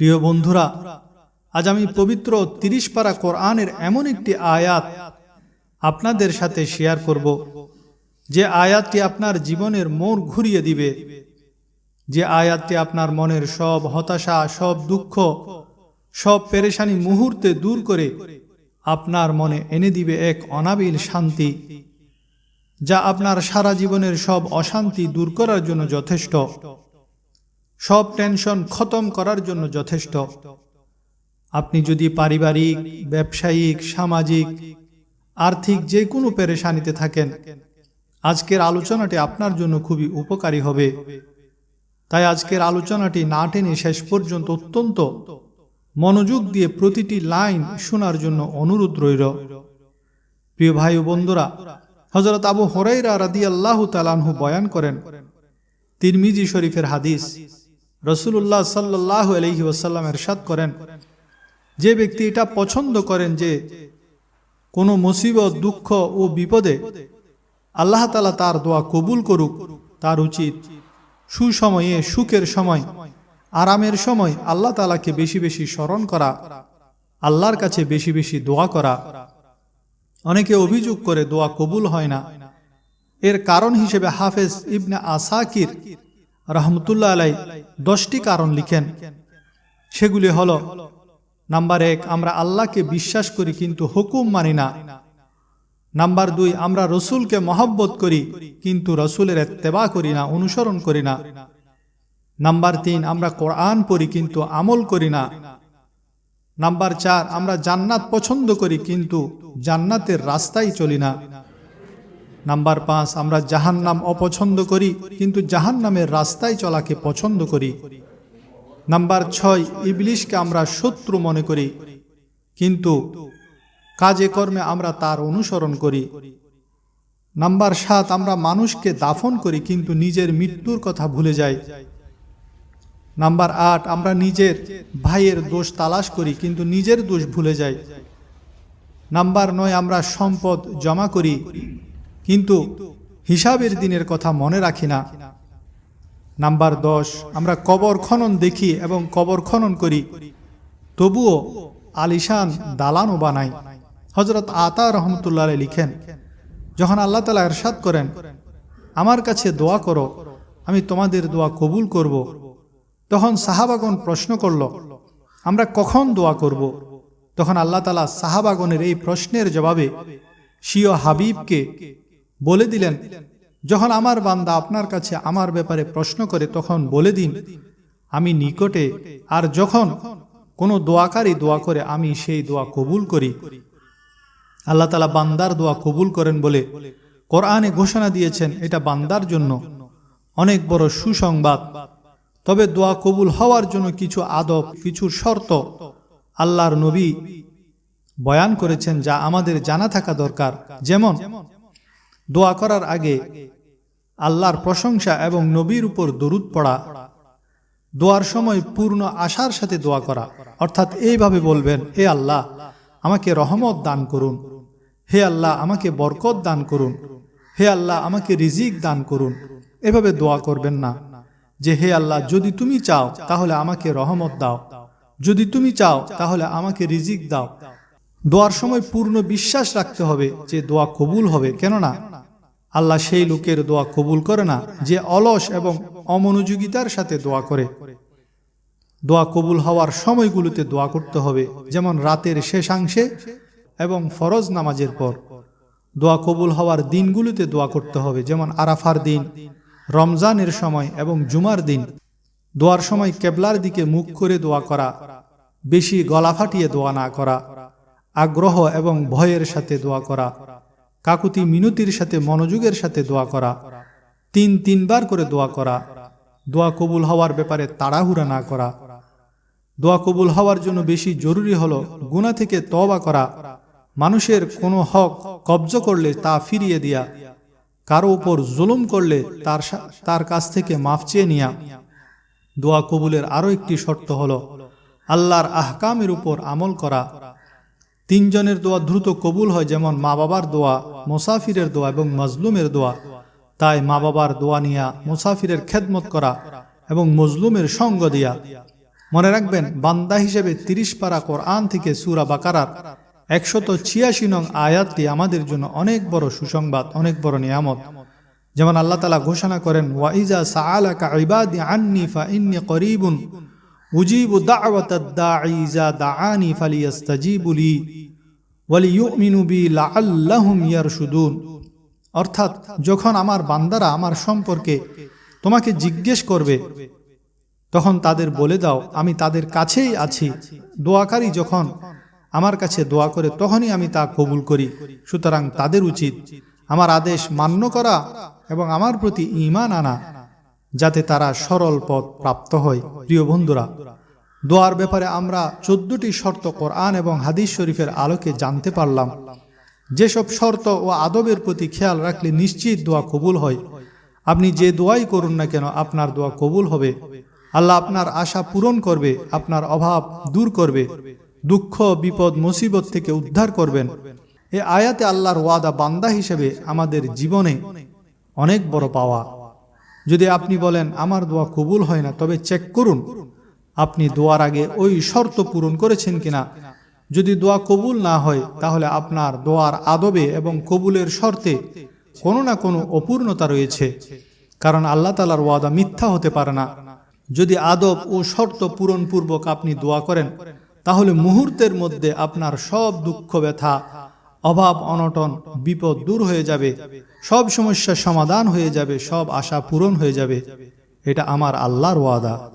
প্রিয় বন্ধুরা, আজ আমি পবিত্র তিরিশ পারা কোরআনের এমন একটি আয়াত আপনাদের সাথে শেয়ার করব, যে আয়াতটি আপনার জীবনের মোড় ঘুরিয়ে দিবে, যে আয়াতটি আপনার মনের সব হতাশা, সব দুঃখ, সব পেরেশানি মুহূর্তে দূর করে আপনার মনে এনে দিবে এক অনাবিল শান্তি, যা আপনার সারা জীবনের সব অশান্তি দূর করার জন্য যথেষ্ট। সব টেনশন খতম করার জন্য যথেষ্ট। আপনি যদি পারিবারিক, ব্যবসায়িক, সামাজিক, আর্থিক যে কোনো পেরেশানিতে থাকেন, আজকের আলোচনাটি আপনার জন্য খুবই উপকারী হবে। তাই আজকের আলোচনাটি না টেনে শেষ পর্যন্ত অত্যন্ত মনোযোগ দিয়ে প্রতিটি লাইন শোনার জন্য অনুরোধ রইল। প্রিয় ভাই ও বন্ধুরা হজরত আবু হরাইরা রাদি আল্লাহ তালানহু বয়ান করেন, তিরমিজি শরীফের হাদিস রসুল্লাহ সাল্লাহ আলহি ওসাল্লাম এরশাদ করেন, যে ব্যক্তি এটা পছন্দ করেন যে কোনো মুসিবত, দুঃখ ও বিপদে আল্লাহ তালা তার দোয়া কবুল করুক, তার উচিত সুসময়ে, সুখের সময়, আরামের সময় আল্লাহ তালাকে বেশি বেশি স্মরণ করা, আল্লাহর কাছে বেশি বেশি দোয়া করা। অনেকে অভিযোগ করে দোয়া কবুল হয় না। এর কারণ হিসেবে হাফেজ ইবনে আসাকির রহমতুল্লাহ আলাই দশটি কারণ লিখেন। সেগুলি হল, নাম্বার এক, আমরা আল্লাহকে বিশ্বাস করি কিন্তু হুকুম মানি না। নাম্বার দুই, আমরা রসুলকে মহব্বত করি কিন্তু রসুলের এত্তেবা করি না, অনুসরণ করি না। নাম্বার তিন, আমরা কোরআন পড়ি কিন্তু আমল করি না। নাম্বার চার, আমরা জান্নাত পছন্দ করি কিন্তু জান্নাতের রাস্তায় চলি না। নাম্বার পাঁচ, আমরা জাহান্নাম অপছন্দ করি, কিন্তু জাহান্নামের রাস্তায় চলাকে পছন্দ করি। নাম্বার ছয়, ইবলিশকে আমরা শত্রু মনে করি, কিন্তু কাজে কর্মে আমরা তার অনুসরণ করি। নাম্বার সাত, আমরা মানুষকে দাফন করি, কিন্তু নিজের মৃত্যুর কথা ভুলে যাই। নাম্বার আট, আমরা নিজের ভাইয়ের দোষ তালাশ করি, কিন্তু নিজের দোষ ভুলে যাই। নাম্বার নয়, আমরা সম্পদ জমা করি কিন্তু হিসাবের দিনের কথা মনে রাখি না নাম্বার দশ, আমরা কবর খনন দেখি এবং কবর খনন করি তবুও আলিশান দালানও বানাই হজরত আতা রহমতুল্লাহ লিখেন, যখন আল্লাহ তালা এরশাদ করেন, আমার কাছে দোয়া করো, আমি তোমাদের দোয়া কবুল করব। তখন সাহাবাগন প্রশ্ন করল, আমরা কখন দোয়া করব। তখন আল্লাহ তালা সাহাবাগনের এই প্রশ্নের জবাবে, শিও হাবিবকে বলে দিলেন, যখন আমার বান্দা আপনার কাছে আমার ব্যাপারে প্রশ্ন করে তখন বলে দিন, আমি নিকটে, আর যখন কোনো দোয়াকারী দোয়া করে, আমি সেই দোয়া কবুল করি। আল্লাহ তালা বান্দার দোয়া কবুল করেন বলে কোরআনে ঘোষণা দিয়েছেন, এটা বান্দার জন্য অনেক বড় সুসংবাদ। তবে দোয়া কবুল হওয়ার জন্য কিছু আদব, কিছু শর্ত আল্লাহর নবী বয়ান করেছেন, যা আমাদের জানা থাকা দরকার। যেমন দোয়া করার আগে আল্লাহর প্রশংসা এবং নবীর উপর দরুদ পড়া, দোয়ার সময় পূর্ণ আশার সাথে দোয়া করা। অর্থাৎ এইভাবে বলবেন, হে আল্লাহ, আমাকে রহমত দান করুন। হে আল্লাহ, আমাকে বরকত দান করুন। হে আল্লাহ, আমাকে রিজিক দান করুন। এভাবে দোয়া করবেন না। যে, হে আল্লাহ, যদি তুমি চাও, তাহলে আমাকে রহমত দাও। যদি তুমি চাও, তাহলে আমাকে রিজিক দাও। দোয়ার সময় পূর্ণ বিশ্বাস রাখতে হবে যে, দোয়া কবুল হবে। কেননা আল্লাহ সেই লোকের দোয়া কবুল করে না যে অলস এবং অমনোযোগিতার সাথে দোয়া করে। দোয়া কবুল হওয়ার সময়গুলোতে দোয়া করতে হবে, যেমন রাতের শেষাংশে এবং ফরজ নামাজের পর। দোয়া কবুল হওয়ার দিনগুলোতে দোয়া করতে হবে, যেমন আরাফার দিন, রমজানের সময় এবং জুমার দিন। দোয়ার সময় কেবলার দিকে মুখ করে দোয়া করা, বেশি গলা ফাটিয়ে দোয়া না করা, আগ্রহ এবং ভয়ের সাথে দোয়া করা কাকুতি মিনতির সাথে মনোযোগের সাথে দোয়া করা। তিন তিনবার করে দোয়া করা। দোয়া কবুল হওয়ার ব্যাপারে তাড়াহুড়া না করা। দোয়া কবুল হওয়ার জন্য বেশি জরুরি হলো গুণা থেকে তবা করা। মানুষের কোনো হক কবজ করলে তা ফিরিয়ে দিয়া। কারও উপর জুলুম করলে তার তার কাছ থেকে মাফ চেয়ে নিয়া। দোয়া কবুলের আরও একটি শর্ত হল আল্লাহর আহকামের উপর আমল করা। তিনজনের দোয়া দ্রুত কবুল হয় যেমন মা বাবার দোয়া মুসাফিরের দোয়া এবং মজলুমের দোয়া। তাই মা বাবার দোয়া নিয়া মুসাফিরের খেদমত করা এবং মজলুমের সঙ্গ দিয়া। মনে রাখবেন, বান্দা হিসেবে তিরিশ পারা কোরআন থেকে সুরা বাকারার একশত ছিয়াশি নং আয়াতটি আমাদের জন্য অনেক বড় সুসংবাদ, অনেক বড় নিয়ামত। যেমন আল্লাহ তালা ঘোষণা করেন, ওয়াইজা সাআলাকা ইবাদি আন্নি ফা ইন্নি করিবুন, উজিবু দাওয়াতাদ অর্থাৎ যখন আমার বান্দারা আমার সম্পর্কে তোমাকে জিজ্ঞেস করবে, তখন তাদের বলে দাও, আমি তাদের কাছেই আছি। দোয়াকারী যখন আমার কাছে দোয়া করে, তখনই আমি তা কবুল করি। সুতরাং তাদের উচিত আমার আদেশ মান্য করা এবং আমার প্রতি ঈমান আনা, যাতে তারা সরল পথ প্রাপ্ত হয়। প্রিয় বন্ধুরা দোয়ার ব্যাপারে আমরা চোদ্দটি শর্ত কোরআন এবং হাদিস শরীফের আলোকে জানতে পারলাম। যেসব শর্ত ও আদবের প্রতি খেয়াল রাখলে নিশ্চিত দোয়া কবুল হয়। আপনি যে দোয়াই করুন না কেন, আপনার দোয়া কবুল হবে। আল্লাহ আপনার আশা পূরণ করবে, আপনার অভাব দূর করবে, দুঃখ, বিপদ, মুসিবত থেকে উদ্ধার করবেন। এ আয়াতে আল্লাহর ওয়াদা বান্দা হিসেবে আমাদের জীবনে অনেক বড় পাওয়া। যদি আপনি বলেন, আমার দোয়া কবুল হয় না, তবে চেক করুন। আপনি দোয়ার আগে ওই শর্ত পূরণ করেছেন কিনা? যদি দোয়া কবুল না হয়, তাহলে আপনার দোয়ার আদবে এবং কবুলের শর্তে কোনো না কোনো অপূর্ণতা রয়েছে। কারণ আল্লাহ তালার ওয়াদা মিথ্যা হতে পারে না। যদি আদব ও শর্ত পূরণপূর্বক আপনি দোয়া করেন, তাহলে মুহূর্তের মধ্যে আপনার সব দুঃখ, ব্যথা, অভাব, অনটন, বিপদ দূর হয়ে যাবে। সব সমস্যার সমাধান হয়ে যাবে, সব আশা পূরণ হয়ে যাবে। এটা আমার আল্লাহর ওয়াদা।